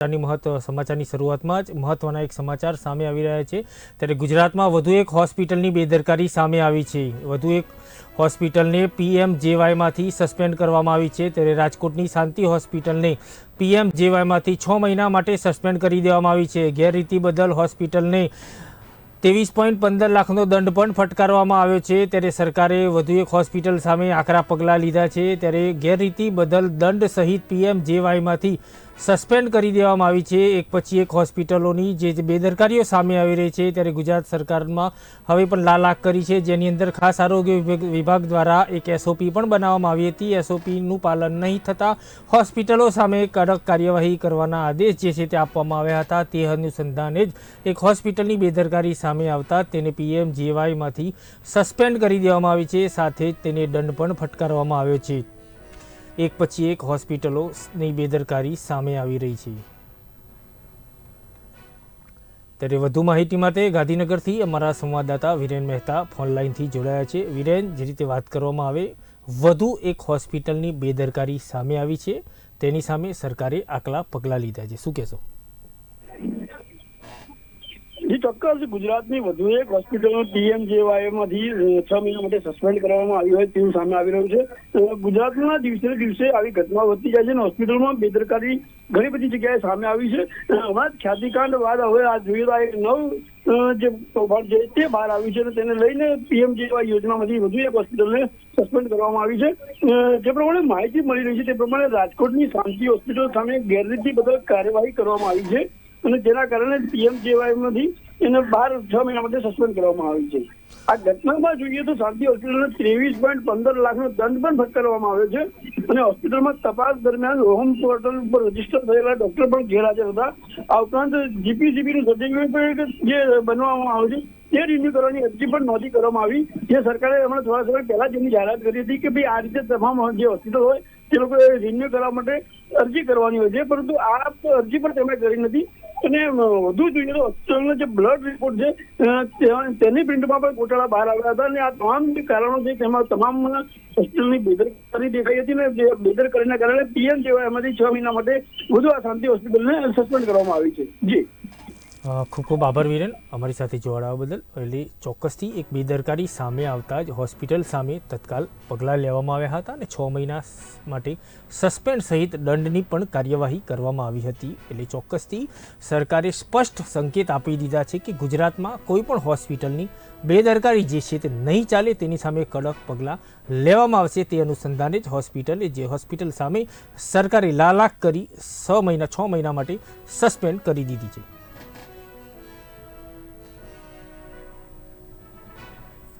ની મહત્વ, સમાચારની શરૂઆતમાં જ મહત્વના એક સમાચાર સામે આવી રહ્યા છે. ત્યારે ગુજરાતમાં વધુ એક હોસ્પિટલની બેદરકારી સામે આવી છે. વધુ એક હોસ્પિટલને પીએમ જેવાયમાંથી સસ્પેન્ડ કરવામાં આવી છે. ત્યારે રાજકોટની શાંતિ હોસ્પિટલને પીએમ જેવાયમાંથી છ મહિના માટે સસ્પેન્ડ કરી દેવામાં આવી છે. ગેરરીતિ બદલ હોસ્પિટલને ત્રેવીસ પોઈન્ટ પંદર લાખનો દંડ પણ ફટકારવામાં આવ્યો છે. ત્યારે સરકારે વધુ એક હોસ્પિટલ સામે આકરા પગલાં લીધા છે. ત્યારે ગેરરીતિ બદલ દંડ સહિત પીએમ જેવાયમાંથી સસ્પેન્ડ કરી દેવામાં આવી છે. એક પછી એક હોસ્પિટલોની જે બેદરકારીઓ સામે આવી રહી છે ત્યારે ગુજરાત સરકારમાં હવે પણ લાલાક કરી છે. જેની અંદર ખાસ આરોગ્ય વિભાગ દ્વારા એક એસઓપી પણ બનાવવામાં આવી હતી. એસઓપીનું પાલન નહીં થતાં હોસ્પિટલો સામે કડક કાર્યવાહી કરવાના આદેશ જે છે તે આપવામાં આવ્યા હતા. તે અનુસંધાને જ એક હોસ્પિટલની બેદરકારી સામે આવતા તેને પીએમ જેવાયમાંથી સસ્પેન્ડ કરી દેવામાં આવી છે. સાથે જ તેને દંડ પણ ફટકારવામાં આવ્યો છે. એક પછી એક હોસ્પિટલોની બેદરકારી સામે આવી રહી છે. ત્યારે વધુ માહિતી માટે ગાંધીનગરથી અમારા સંવાદદાતા વિરેન મહેતા ફોનલાઈનથી જોડાયા છે. વિરેન, જે રીતે વાત કરવામાં આવે, વધુ એક હોસ્પિટલની બેદરકારી સામે આવી છે. તેની સામે સરકારે આકલા પગલાં લીધા છે. શું કહેશો? ચોક્કસ ગુજરાતની વધુ એક હોસ્પિટલ ટીએમજેવાયમાંથી છ મહિના માટે સસ્પેન્ડ કરવામાં આવી હોય તેવું સામે આવી રહ્યું છે. ગુજરાતમાં દિવસે દિવસે આવી ઘટના વધતી જાય છે અને હોસ્પિટલમાં બેદરકારી ઘણી બધી જગ્યાએ સામે આવી છે. હમણાં ખ્યાતિકાંડ બાદ હવે આ જોઈએ તો એક નવ જે કૌભાંડ છે તે બહાર આવ્યું છે અને તેને લઈને પીએમજેવાય યોજનામાંથી વધુ એક હોસ્પિટલને સસ્પેન્ડ કરવામાં આવી છે. જે પ્રમાણે માહિતી મળી રહી છે તે પ્રમાણે રાજકોટની શાંતિ હોસ્પિટલ સામે ગેરરીતિ બદલ કાર્યવાહી કરવામાં આવી છે અને જેના કારણે પીએમજેવાયમાંથી એને બાર છ મહિના માટે સસ્પેન્ડ કરવામાં આવી છે. આ ઘટનામાં જોઈએ તો શાંતિ હોસ્પિટલને ત્રેવીસ પોઈન્ટ પંદર લાખનો દંડ પણ ફટકારવામાં આવ્યો છે અને હોસ્પિટલમાં તપાસ દરમિયાન હોમ પોર્ટલ ઉપર રજિસ્ટર થયેલા ડોક્ટર પણ ગેરહાજર હતા. આ ઉપરાંત જીપીસીબીનું સર્ટિફિકેટ જે બનાવવામાં આવ્યું છે, તે રિન્યુ કરવાની અરજી પણ નોંધી કરવામાં આવી. જે સરકારે હમણાં થોડા સમય પહેલા જ એની જાહેરાત કરી હતી કે ભાઈ આ રીતે તમામ જે હોસ્પિટલ હોય તે લોકોએ રિન્યુ કરવા માટે અરજી કરવાની હોય છે. પરંતુ આ અરજી પણ તેમણે કરી નથી. અને વધુ જોઈએ તો હોસ્પિટલનો જે બ્લડ રિપોર્ટ છે તેની પ્રિન્ટમાં પણ ગોટાળા બહાર આવ્યા હતા. અને આ તમામ જે કારણો છે તેમાં તમામ હોસ્પિટલની બેદરકારી દેખાઈ હતી ને જે બેદરકારીના કારણે પીએમ જેવા એમાંથી છ મહિના માટે વધુ આ શાંતિ હોસ્પિટલને સસ્પેન્ડ કરવામાં આવી છે. જી. ખૂબ ખૂબ આભાર વિરેન. અમારી સાથે જોડાવા બદલ એટલે ચોક્કસથી એક બેદરકારી સામે આવતા જ હોસ્પિટલ સામે તત્કાલ પગલાં લેવામાં આવ્યા હતા અને છ મહિના માટે સસ્પેન્ડ સહિત દંડની પણ કાર્યવાહી કરવામાં આવી હતી. એટલે ચોક્કસથી સરકારે સ્પષ્ટ સંકેત આપી દીધા છે કે ગુજરાતમાં કોઈ પણ હોસ્પિટલની બેદરકારી જે છે તે નહીં ચાલે તેની સામે કડક પગલાં લેવામાં આવશે તે અનુસંધાને જ હોસ્પિટલે જે હોસ્પિટલ સામે સરકારે લાલાક કરી છ મહિના છ મહિના માટે સસ્પેન્ડ કરી દીધી છે.